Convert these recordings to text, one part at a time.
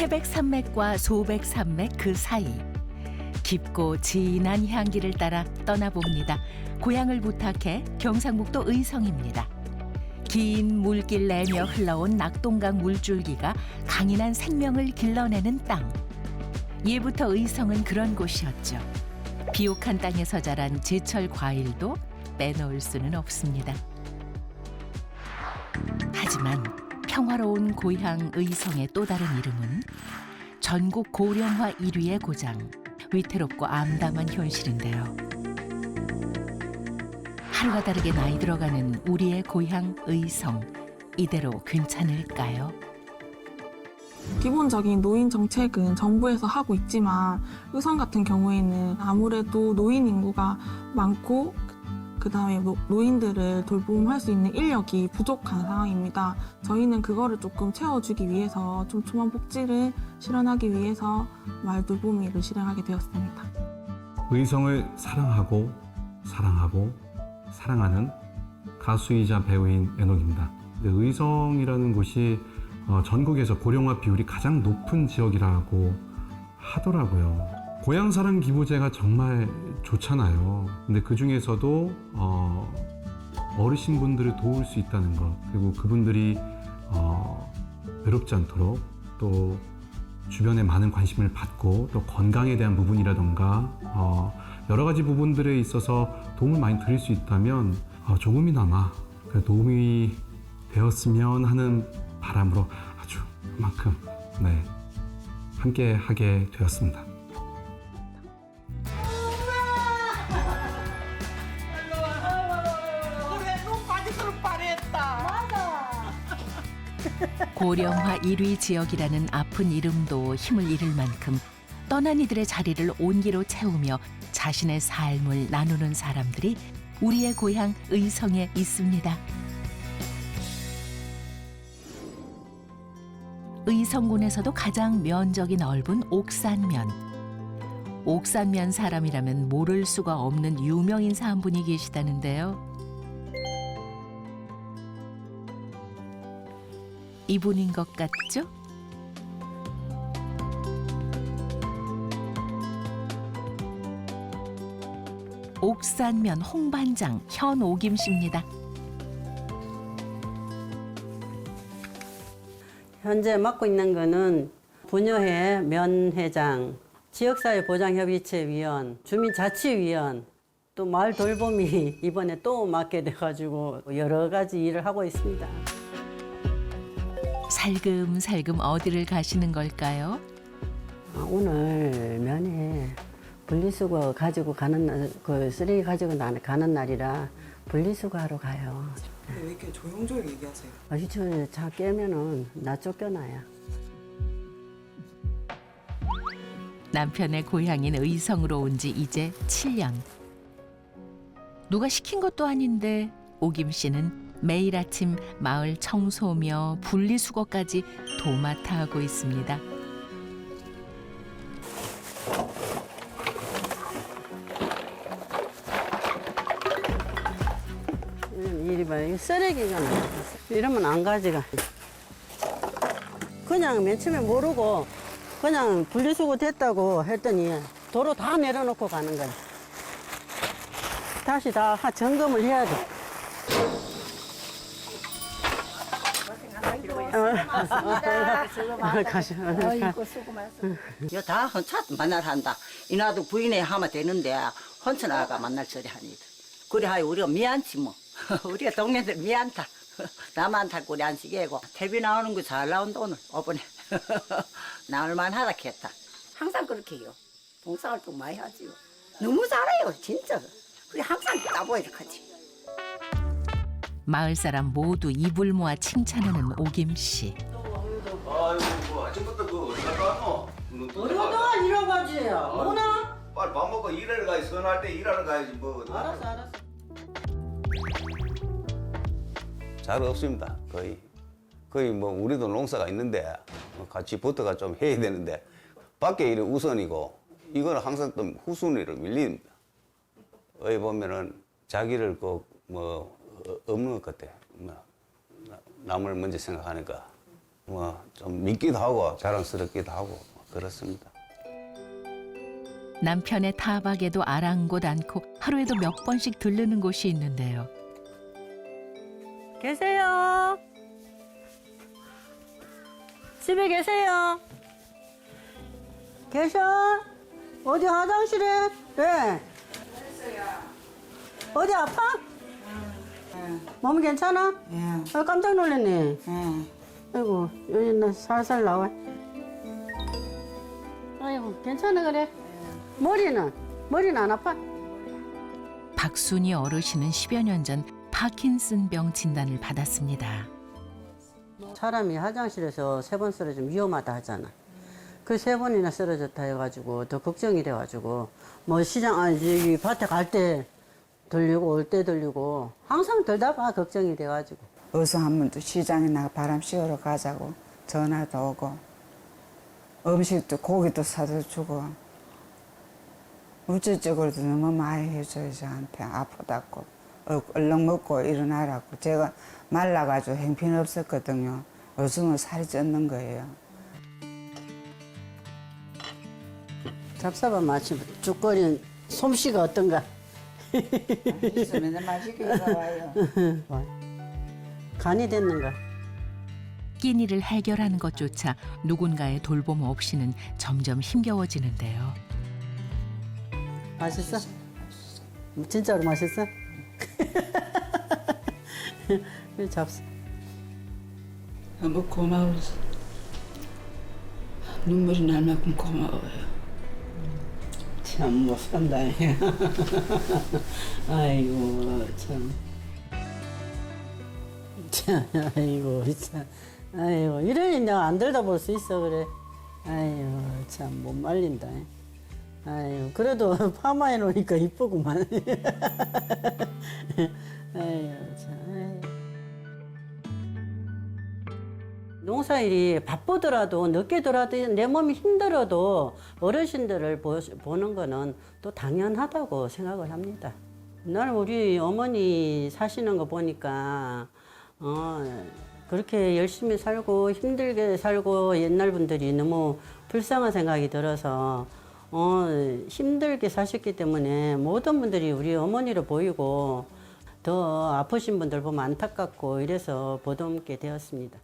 태백산맥과 소백산맥 그 사이 깊고 진한 향기를 따라 떠나봅니다. 고향을 부탁해 경상북도 의성입니다. 긴 물길 내며 흘러온 낙동강 물줄기가 강인한 생명을 길러내는 땅. 예부터 의성은 그런 곳이었죠. 비옥한 땅에서 자란 제철 과일도 빼놓을 수는 없습니다. 평화로운 고향 의성의 또 다른 이름은 전국 고령화 1위의 고장 위태롭고 암담한 현실인데요. 하루가 다르게 나이 들어가는 우리의 고향 의성 이대로 괜찮을까요? 기본적인 노인 정책은 정부에서 하고 있지만 의성 같은 경우에는 아무래도 노인 인구가 많고 그 다음에 노인들을 돌봄할 수 있는 인력이 부족한 상황입니다. 저희는 그거를 조금 채워주기 위해서 촘촘한 복지를 실현하기 위해서 마을 돌보미를 실행하게 되었습니다. 의성을 사랑하고 사랑하고 사랑하는 가수이자 배우인 애녹입니다. 근데 의성이라는 곳이 어, 전국에서 고령화 비율이 가장 높은 지역이라고 하더라고요. 고향 사랑 기부제가 정말 좋잖아요. 근데 그 중에서도 어, 어르신 분들을 도울 수 있다는 것 그리고 그분들이 어, 외롭지 않도록 또 주변에 많은 관심을 받고 또 건강에 대한 부분이라던가 어, 여러 가지 부분들에 있어서 도움을 많이 드릴 수 있다면 어, 조금이나마 그 도움이 되었으면 하는 바람으로 아주 그만큼 네, 함께 하게 되었습니다. 고령화 1위 지역이라는 아픈 이름도 힘을 잃을 만큼 떠난 이들의 자리를 온기로 채우며 자신의 삶을 나누는 사람들이 우리의 고향 의성에 있습니다. 의성군에서도 가장 면적이 넓은 옥산면. 옥산면 사람이라면 모를 수가 없는 유명 인사 한 분이 계시다는데요. 이분인 것 같죠? 옥산면 홍반장 현오김 씨입니다. 현재 맡고 있는 거는 분여회 면회장, 지역사회 보장협의체 위원, 주민자치위원, 또 마을 돌봄이 이번에 또 맡게 돼가지고 여러 가지 일을 하고 있습니다. 살금살금 어디를 가시는 걸까요? 아, 오늘 면회 분리수거 가지고 가는 날, 그 쓰레기 가지고 나- 가는 날이라 분리수거 하러 가요. 왜 이렇게 조용조용 얘기하세요? 아이 저차 깨면은 나 쫓겨나요. 남편의 고향인 의성으로 온 지 이제 7년. 누가 시킨 것도 아닌데 오김 씨는 매일 아침 마을 청소며 분리수거까지 도맡아 하고 있습니다. 이리 봐요. 이 쓰레기가. 이러면 안 가져가. 그냥 맨 처음에 모르고 그냥 분리수거 됐다고 했더니 도로 다 내려놓고 가는 거야. 다시 다 하- 점검을 해야 돼. 어, 가시. 이거 다 헌차 만날 한다. 이나도 부인에 하면 되는데 헌쳐 나가 만날 소리 하니. 그래 하여 우리가 미안치 뭐. 우리가 동네들 미안다. 나만 타고 우리 안 시계고 텔비 나오는 거 잘 나온다 오늘 이번에 나올만 하다 했다. 항상 그렇게 해요. 봉사활동 많이 하지요. 너무 잘해요 진짜. 그래 항상 따보야 이렇게지. 마을 사람 모두 입을 모아 칭찬하는 오김 씨. 아이고 뭐 아침부터 그 어디 갔다 왔노? 눈 뜨자마자. 어려워 이러 가지. 뭐나? 빨리 밥 먹고 일하러 가야지 선할 때 일하러 가야지 뭐 알았어 알았어. 잘 없습니다. 거의 거의 뭐 우리도 농사가 있는데 같이 붙어가 좀 해야 되는데 밖에 일은 우선이고 이거는 항상 좀 후순위로 밀립니다. 어디 보면은 자기를 꼭뭐 없는 것 같아. 뭐 나- 남을 먼저 생각하니까 뭐 좀 믿기도 하고 자랑스럽기도 하고 그렇습니다. 남편의 타박에도 아랑곳 않고 하루에도 몇 번씩 들르는 곳이 있는데요. 계세요? 집에 계세요? 계셔? 어디 화장실에? 왜? 어디 아파? 몸 괜찮아? 예. 아, 깜짝 놀랐네. 예. 아이고, 여기 나 살살 나와. 아이고, 괜찮아, 그래. 머리는? 머리는 안 아파? 박순이 어르신은 10여 년 전 파킨슨병 진단을 받았습니다. 사람이 화장실에서 세 번 쓰러지면 위험하다 하잖아. 그 세 번이나 쓰러졌다 해가지고 더 걱정이 돼가지고 뭐 시장 아니 저기 밭에 갈 때 들리고 올 때 들리고 항상 들다 봐 걱정이 돼가지고 어서 한번또 시장에 나가 바람 쐬러 가자고 전화도 오고 음식도 고기도 사다 주고 우체적으로도 너무 많이 해줘요 저한테. 아프다고. 어, 얼른 먹고 일어나라고. 제가 말라가지고 행편없었거든요. 요즘은 살이 쪘는 거예요. 잡사밥 마시면 죽거리는 솜씨가 어떤가? 맨날 맛있게 와요 간이 됐는가 끼니를 해결하는 것조차 누군가의 돌봄 없이는 점점 힘겨워지는데요. 맛있어? 진짜로 맛있어? 잡사 너무 고마워서 눈물이 날 만큼 고마워요 참 못 산다. 아이고 참. 참 아이고 참. 아이고 이러니 내가 안 들다 볼 수 있어 그래. 아이고 참 못 말린다. 아이고 그래도 파마해 놓으니까 이쁘구만. 아이고 참. 농사일이 바쁘더라도 늦게 들어도 내 몸이 힘들어도 어르신들을 보, 보는 거는 또 당연하다고 생각을 합니다. 나는 우리 어머니 사시는 거 보니까 어, 그렇게 열심히 살고 힘들게 살고 옛날 분들이 너무 불쌍한 생각이 들어서 어, 힘들게 사셨기 때문에 모든 분들이 우리 어머니를 보이고 더 아프신 분들 보면 안타깝고 이래서 보듬게 되었습니다.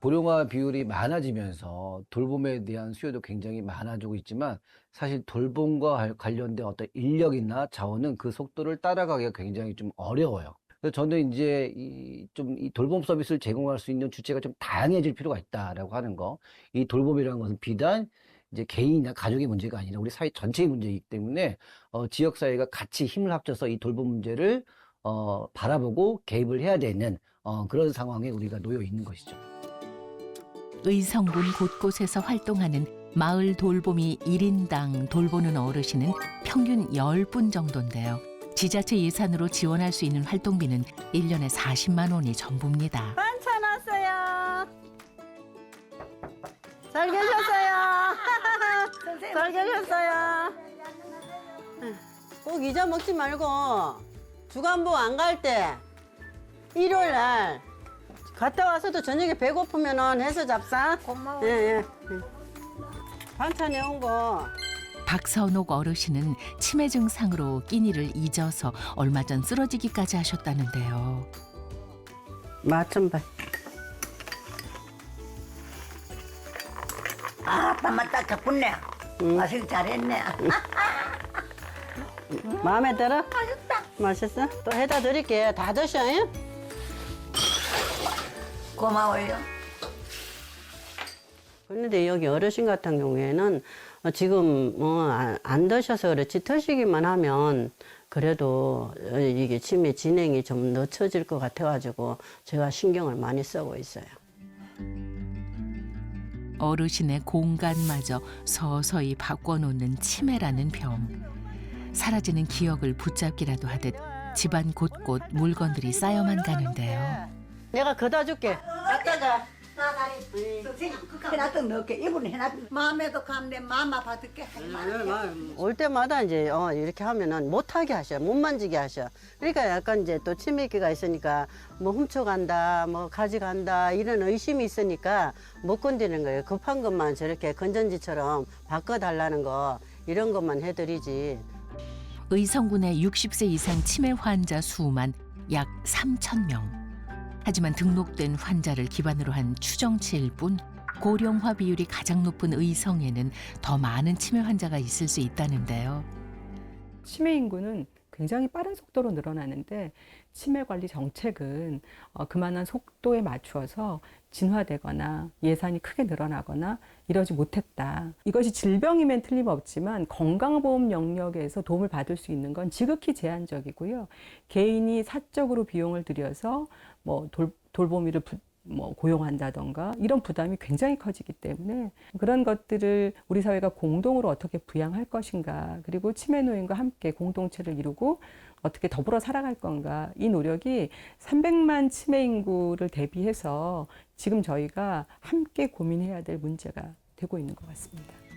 고령화 비율이 많아지면서 돌봄에 대한 수요도 굉장히 많아지고 있지만 사실 돌봄과 할- 관련된 어떤 인력이나 자원은 그 속도를 따라가기가 굉장히 좀 어려워요. 그래서 저는 이제 이 좀 이 돌봄 서비스를 제공할 수 있는 주체가 좀 다양해질 필요가 있다라고 하는 거. 이 돌봄이라는 것은 비단 이제 개인이나 가족의 문제가 아니라 우리 사회 전체의 문제이기 때문에 어, 지역 사회가 같이 힘을 합쳐서 이 돌봄 문제를 어, 바라보고 개입을 해야 되는 어, 그런 상황에 우리가 놓여 있는 것이죠. 의성군 곳곳에서 활동하는 마을 돌봄이 1인당 돌보는 어르신은 평균 10분 정도인데요. 지자체 예산으로 지원할 수 있는 활동비는 1년에 40만 원이 전부입니다. 반찬 왔어요. 잘 계셨어요. 잘 계셨어요. 꼭 잊어먹지 말고 주간복 안갈 때 일요일 날 갔다 와서도 저녁에 배고프면은 해서 잡사. 고마워. 예, 예. 반찬 해온 거. 박선옥 어르신은 치매 증상으로 끼니를 잊어서 얼마 전 쓰러지기까지 하셨다는데요. 맛좀 봐. 아따 맞다 덕분네. 맛을 잘했네. 마음에 들어? 맛있다. 맛있어? 또 해다 드릴게. 다 드셔. 예? 고마워요. 그런데 여기 어르신 같은 경우에는 어, 지금 뭐안 안 드셔서 그렇지 드시기만 하면 그래도 어, 이게 치매 진행이 좀 늦춰질 것 같아가지고 제가 신경을 많이 쓰고 있어요. 어르신의 공간마저 서서히 바꿔놓는 치매라는 병. 사라지는 기억을 붙잡기라도 하듯 집안 곳곳 물건들이 쌓여만 가는데요. 내가 걷어 줄게. 갖다 가. 해놨던 넣게 이분은 해놨던 마음에도 감내 마마 받을게 올 때마다 이제 어, 이렇게 하면은 못하게 하셔, 못 만지게 하셔. 그러니까 약간 이제 또 치매기가 있으니까 뭐 훔쳐간다, 뭐 가져간다 이런 의심이 있으니까 못 건드리는 거예요. 급한 것만 저렇게 건전지처럼 바꿔달라는 거 이런 것만 해드리지. 의성군의 60세 이상 치매 환자 수만 약 3천 명. 하지만 등록된 환자를 기반으로 한 추정치일 뿐 고령화 비율이 가장 높은 의성에는 더 많은 치매 환자가 있을 수 있다는데요. 치매 인구는 굉장히 빠른 속도로 늘어나는데 치매 관리 정책은 어, 그만한 속도에 맞추어서 진화되거나 예산이 크게 늘어나거나 이러지 못했다. 이것이 질병이면 틀림없지만 건강보험 영역에서 도움을 받을 수 있는 건 지극히 제한적이고요. 개인이 사적으로 비용을 들여서 뭐 돌, 돌보미를 부- 뭐 고용한다던가 이런 부담이 굉장히 커지기 때문에 그런 것들을 우리 사회가 공동으로 어떻게 부양할 것인가 그리고 치매 노인과 함께 공동체를 이루고 어떻게 더불어 살아갈 건가 이 노력이 300만 치매 인구를 대비해서 지금 저희가 함께 고민해야 될 문제가 되고 있는 것 같습니다.